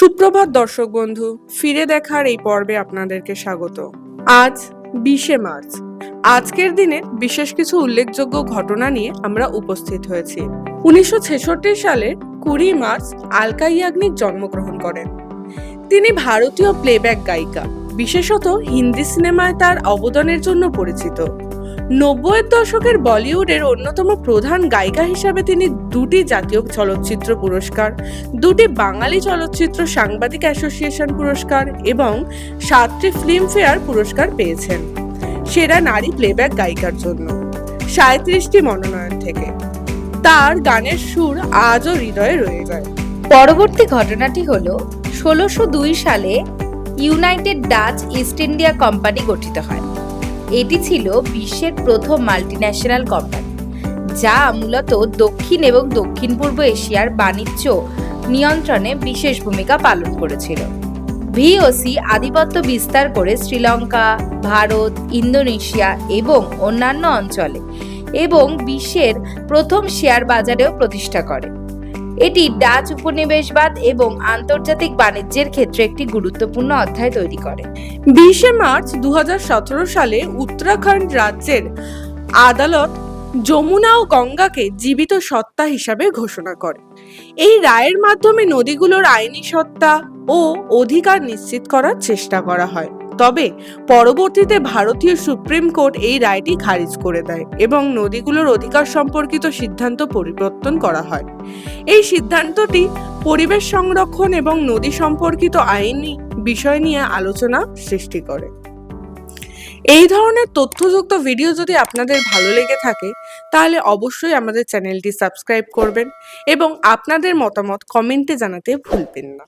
সুপ্রভাত দর্শক বন্ধু, ফিরে দেখার এই পর্বে আপনাদেরকে স্বাগত। আজ বিশে মার্চ। আজকের দিনে বিশেষ কিছু উল্লেখযোগ্য ঘটনা নিয়ে আমরা উপস্থিত হয়েছি। উনিশশো ছেষট্টি সালের কুড়ি মার্চ আলকা ইয়াগনিক জন্মগ্রহণ করেন। তিনি ভারতীয় প্লেব্যাক গায়িকা, বিশেষত হিন্দি সিনেমায় তার অবদানের জন্য পরিচিত। নব্বইয়ের দশকের বলিউডের অন্যতম প্রধান গায়িকা হিসাবে তিনি দুটি জাতীয় চলচ্চিত্র পুরস্কার, দুটি বাঙালি চলচ্চিত্র সাংবাদিক অ্যাসোসিয়েশন পুরস্কার এবং সাতটি ফিল্মফেয়ার পুরস্কার পেয়েছেন। সেরা নারী প্লেব্যাক গায়িকার জন্য। সাঁত্রিশটি মনোনয়ন থেকে। তার গানের সুর আজও হৃদয়ে রয়ে যায়। পরবর্তী ঘটনাটি হল ষোলোশো দুই সালে United Dutch East India Company গঠিত হয়। এটি ছিল বিশ্বের প্রথম মাল্টিন্যাশনাল কোম্পানি যা মূলত দক্ষিণ এবং দক্ষিণ পূর্ব এশিয়ার বাণিজ্য নিয়ন্ত্রণে বিশেষ ভূমিকা পালন করেছিল। ভিওসি আধিপত্য বিস্তার করে শ্রীলঙ্কা, ভারত, ইন্দোনেশিয়া এবং অন্যান্য অঞ্চলে এবং বিশ্বের প্রথম শেয়ার বাজারেও প্রতিষ্ঠা করে। এটি ডাচ উপনিবেশবাদ এবং আন্তর্জাতিক বাণিজ্যের ক্ষেত্রে একটি গুরুত্বপূর্ণ অধ্যায় তৈরি করে। বিশে মার্চ দু হাজার সতেরো সালে উত্তরাখণ্ড রাজ্যের আদালত যমুনা ও গঙ্গাকে জীবিত সত্তা হিসাবে ঘোষণা করে। এই রায়ের মাধ্যমে নদীগুলোর আইনি সত্তা ও অধিকার নিশ্চিত করার চেষ্টা করা হয়। তবে পরবর্তীতে ভারতীয় সুপ্রিম কোর্ট এই রায়টি খারিজ করে দেয় এবং নদীগুলোর অধিকার সম্পর্কিত সিদ্ধান্ত পরিবর্তন করা হয়। এই সিদ্ধান্তটি পরিবেশ সংরক্ষণ এবং নদী সম্পর্কিত আইনি বিষয় নিয়ে আলোচনা সৃষ্টি করে। এই ধরনের তথ্যযুক্ত ভিডিও যদি আপনাদের ভালো লেগে থাকে, তাহলে অবশ্যই আমাদের চ্যানেলটি সাবস্ক্রাইব করবেন এবং আপনাদের মতামত কমেন্টে জানাতে ভুলবেন না।